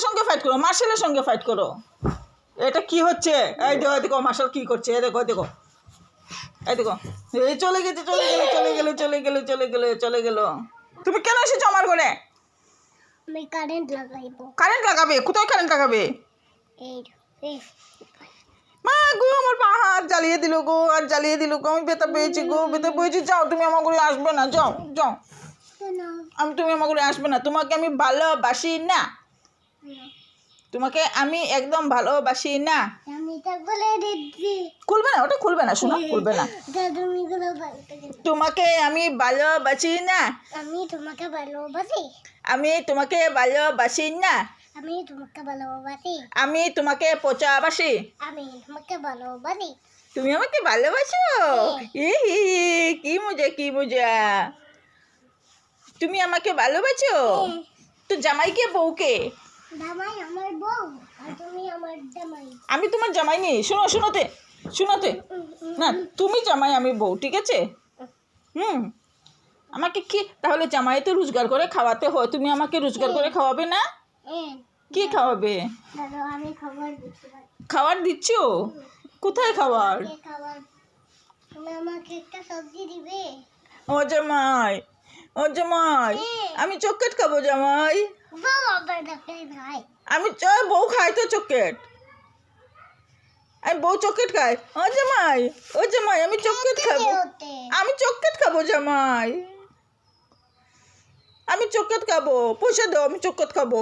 মার্শালের সঙ্গে ফাইট করো মার্শালের সঙ্গে ফাইট করো। এটা কি হচ্ছে? এই দেখো দেখো মার্শাল কি করছে? এই দেখো দেখো। এই দেখো। এই চলে গেছে চলে গেলে চলে গেলে চলে গেলে চলে গেলে চলে গেল। তুমি কেন এসেছ আমার ঘরে? আমি কারেন্ট লাগাইবো। কারেন্ট লাগাবে? কোথায় কারেন্ট লাগাবে? মা গো আমার পা হাত জ্বালিয়ে দিল গো আর জ্বালিয়ে দিল গো আমি বেতা পেয়েছি গো বেতা পেয়েছি। যাও তুমি আমার ঘরে আসবে না যাও যাও। আমি তুমি আমার ঘরে আসবে না। তোমাকে আমি ভালোবাসি না। তোমাকে আমি একদম ভালোবাসি না? খুলবে না ওটা খুলবে না শোনো খুলবে না। তোমাকে আমি ভালোবাসি না? আমি তোমাকে ভালোবাসি। আমি তোমাকে ভালোবাসি না? আমি তোমাকে ভালোবাসি। আমি তোমাকে পচাবাসি। আমি তোমাকে ভালোবাসি। তুমি আমাকে ভালোবাসো? ই হি হি, কি মজা কি মজা। তুমি আমাকে ভালোবাসো? তো জামাইকে বউকে আমি তোমার জামাই নেই। শোনো শোনোতে শোনোতে না তুমি জামাই আমি বউ ঠিক আছে? হুম। আমাকে কি তাহলে জামাই তো রোজগার করে খাওয়াতে হয়। তুমি আমাকে রোজগার করে খাওয়াবে না? কি খাওয়াবে? খাবার দিচ্ছ। কোথায় খাবার? ও জামাই ও জামাই আমি চকলেট খাব জামাই। আমি বউ খাই তো চকলেট। আমি বউ চকলেট খাই। ও জামাই ও জামাই আমি চকলেট খাব। আমি চকলেট খাব জামাই। আমি চকলেট খাব পয়সা দাও আমি চকলেট খাব।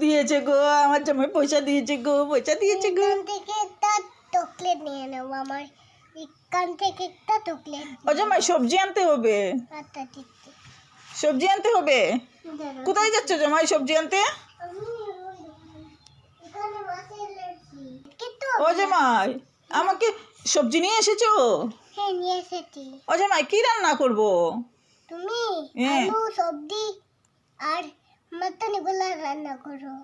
দিয়েছে গো আমার জামাই পয়সা দিয়েছে গো পয়সা দিয়েছে গো। চকলেট নিয়ে নেব আমার এখান থেকে একটা চকলেট ও জামাই সবজি আনতে হবে। আচ্ছা সবজি আনতে হবে? কোথায় যাচ্ছ জামাই সবজি আনতে? ও জামাই আমাকে সবজি নিয়ে এসেছ? হ্যাঁ নিয়ে এসেছি। ও জামাই কি রান্না করব? তুমি হ্যাঁ। আলু সবজি আর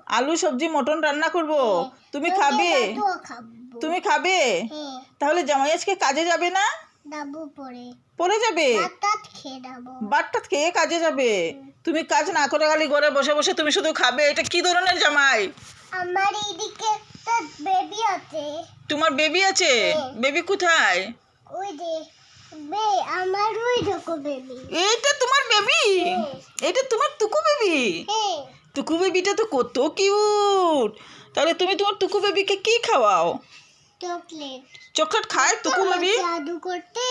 আলু সবজি মটন রান্না করব? তুমি খাবে? তুমি খাবে? হ্যাঁ। তাহলে জামাই আজকে কাজে যাবে না? পরে। যাবে? ভাত খেয়ে খেয়ে কাজে যাবে? তুমি কাজ না করে খালি ঘরে বসে বসে তুমি শুধু খাবে? এটা কি ধরনের জামাই? আমার এইদিকে বেবি আছে। তোমার বেবি আছে? বেবি কোথায়? ওই যে এইটা তোমার বেবি এটা তোমার টুকু বেবি হ্যাঁ। টুকু বেবিটা তো কত কিউট তাহলে তুমি তোমার টুকু বেবিকে কি খাওয়াও? চকলেট। চকলেট খায় টুকু বেবি জাদু করতে।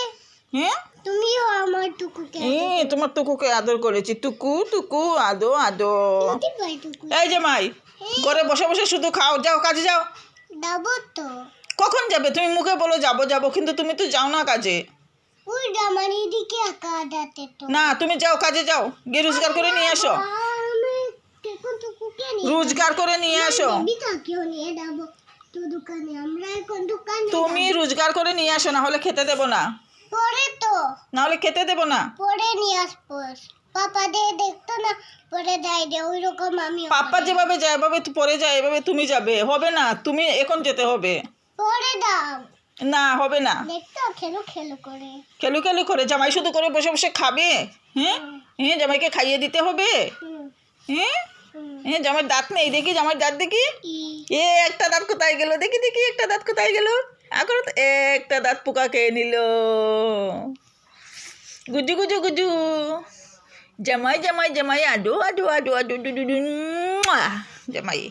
হ্যাঁ? তুমিও আমার টুকুকে এ তোমার টুকুকে আদর করেছি। টুকু টুকু আদো আদো। দিতে যে মাই এই ঘরে বসে বসে শুধু খাও যাও কাজে যাও। দাবো তো। কখন যাবে? তুমি মুখে বলো যাব যাব। কিন্তু তুমি তো যাও না কাজে। আমার যাতে তো। না তুমি যাও কাজে যাও। গিয়ে রোজগার করে নিয়ে আসো। আমি এখন টুকুকে নিয়ে রোজগার করে নিয়ে আসো। বেবি তাকেও নিয়ে যাব তো দোকানে। আমরা এখন দোকানে তুমি রোজগার করে নিয়ে আসো না হলে খেতে দেবো না। পরে তো। না হলে খেতে দেবো না। পরে নিয়ে আসব। পাপা দিয়ে দেখতো না? পরে দেয় যে ওই রকম আমি পাপ্পা যেভাবে যায় এভাবে পরে যায় এভাবে তুমি যাবে। হবে না তুমি এখন যেতে হবে। পরে দাও। না হবে না খেলো খেলো করে খেলু খেলু করে জামাই শুধু করে বসে বসে খাবে হ্যাঁ হ্যাঁ জামাইকে খাইয়ে দিতে হবে হ্যাঁ হ্যাঁ জামাই দাঁত নেই দেখি জামাই দাঁত দেখি এ একটা দাঁত কোথায় গেল দেখি দেখি একটা দাঁত কোথায় গেল এখন একটা দাঁত পোকা খেয়ে নিল গুজু গুজু গুজু জামাই জামাই জামাই আডো আডো আডো আডো। জামাই